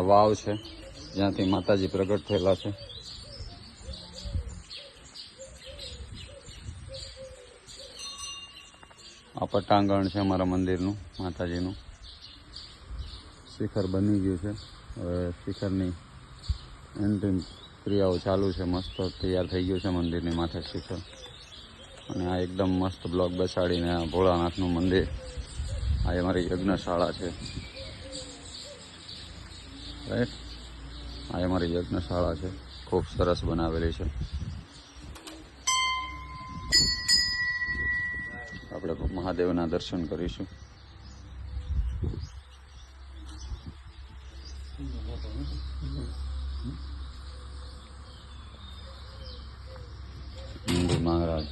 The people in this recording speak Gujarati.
વાવ છે, જ્યાંથી માતાજી પ્રગટ થયેલા છે. આ પટાંગણ છે અમારા મંદિરનું, માતાજીનું. શિખર બની ગયું છે. હવે શિખરની એન્ટ્રી ક્રિયાઓ ચાલુ છે, મસ્ત તૈયાર થઈ ગયું છે મંદિરની માથે શિખર. અને આ એકદમ મસ્ત બ્લોક બેસાડીને આ ભોળાનાથનું મંદિર. આ અમારી યજ્ઞશાળા છે. રાઈટ આ અમારી યજ્ઞશાળા છે. ખૂબ સરસ બનાવેલી છે. આપણે મહાદેવના દર્શન કરીશું. મહારાજ.